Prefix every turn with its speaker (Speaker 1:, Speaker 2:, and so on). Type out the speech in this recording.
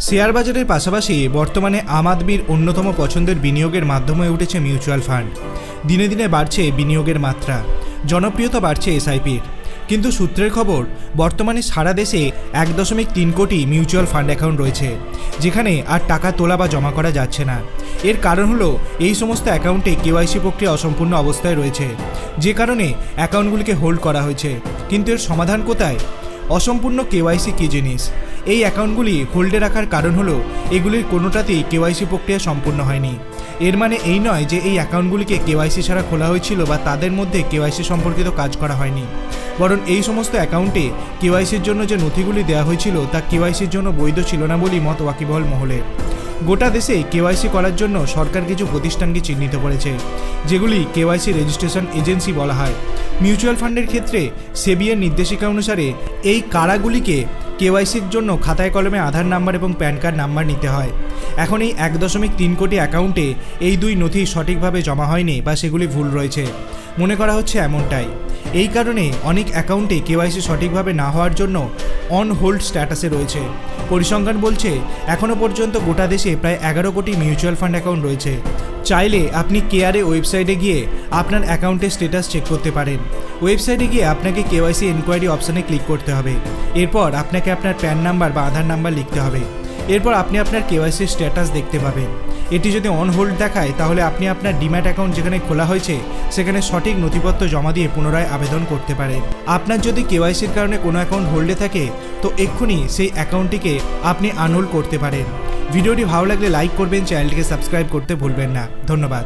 Speaker 1: Share বাজারের পাশাপাশি বর্তমানে আম আদমির অন্যতম পছন্দের বিনিয়োগের মাধ্যম হয়ে উঠেছে মিউচুয়াল ফান্ড। দিনে দিনে বাড়ছে বিনিয়োগের মাত্রা। জনপ্রিয়তা বাড়ছে এসআইপির। কিন্তু সূত্রের খবর, বর্তমানে সারা দেশে এক দশমিক তিন কোটি মিউচুয়াল ফান্ড অ্যাকাউন্ট রয়েছে, যেখানে আর টাকা তোলা বা জমা করা যাচ্ছে না। এর কারণ হলো, এই সমস্ত অ্যাকাউন্টে কেওয়াইসি প্রক্রিয়া অসম্পূর্ণ অবস্থায় রয়েছে। যে কারণে অ্যাকাউন্টগুলিকে হোল্ড করা হয়েছে। কিন্তু এর সমাধান কোথায়? অসম্পূর্ণ কেওয়াইসি কী জিনিস? এই অ্যাকাউন্টগুলি হোল্ডে রাখার কারণ হলো, এগুলির কোনোটাতেই কেওয়াইসি প্রক্রিয়া সম্পূর্ণ হয়নি। এর মানে এই নয় যে এই অ্যাকাউন্টগুলিকে কেওয়াইসি ছাড়া খোলা হয়েছিল বা তাদের মধ্যে কেওয়াইসি সম্পর্কিত কাজ করা হয়নি। বরং এই সমস্ত অ্যাকাউন্টে কেওয়াইসির জন্য যে নথিগুলি দেওয়া হয়েছিল তা কেওয়াইসির জন্য বৈধ ছিল না বলেই মত ওয়াকিবহল মহলে। গোটা দেশে কেওয়াইসি করার জন্য সরকার কিছু প্রতিষ্ঠানকে চিহ্নিত করেছে, যেগুলি কেওয়াইসি রেজিস্ট্রেশন এজেন্সি বলা হয়। মিউচুয়াল ফান্ডের ক্ষেত্রে সেবিএর নির্দেশিকা অনুসারে এই কারাগুলিকে কেওয়াইসির জন্য খাতায় কলমে আধার নাম্বার এবং প্যান কার্ড নাম্বার নিতে হয়। এখন এই এক দশমিক তিন কোটি অ্যাকাউন্টে এই দুই নথি সঠিকভাবে জমা হয়নি বা সেগুলি ভুল রয়েছে। মনে করা হচ্ছে এমনটাই। এই কারণে অনেক অ্যাকাউন্টে কেওয়াইসি সঠিকভাবে না হওয়ার জন্য অন হোল্ড স্ট্যাটাসে রয়েছে। পরিসংখ্যান বলছে এখনও পর্যন্ত গোটা দেশে প্রায় এগারো কোটি মিউচুয়াল ফান্ড অ্যাকাউন্ট রয়েছে। চাইলে আপনি কেয়ারে ওয়েবসাইটে গিয়ে আপনার অ্যাকাউন্টের স্ট্যাটাস চেক করতে পারেন। ওয়েবসাইটে গিয়ে আপনাকে কেওয়াইসি এনকোয়ারি অপশানে ক্লিক করতে হবে। এরপর আপনাকে আপনার প্যান নাম্বার বা আধার নাম্বার লিখতে হবে। এরপর আপনি আপনার কেওয়াইসির স্ট্যাটাস দেখতে পাবেন। এটি যদি অন হোল্ড দেখায়, তাহলে আপনি আপনার ডিম্যাট অ্যাকাউন্ট যেখানে খোলা হয়েছে, সেখানে সঠিক নথিপত্র জমা দিয়ে পুনরায় আবেদন করতে পারেন। আপনার যদি কেওয়াইসির কারণে কোনো অ্যাকাউন্ট হোল্ডে থাকে, তো এক্ষুনি সেই অ্যাকাউন্টটিকে আপনি আনহোল্ড করতে পারেন। ভিডিওটি ভালো লাগলে লাইক করবেন চ্যানেলটিকে সাবস্ক্রাইব করতে ভুলবেন না। ধন্যবাদ।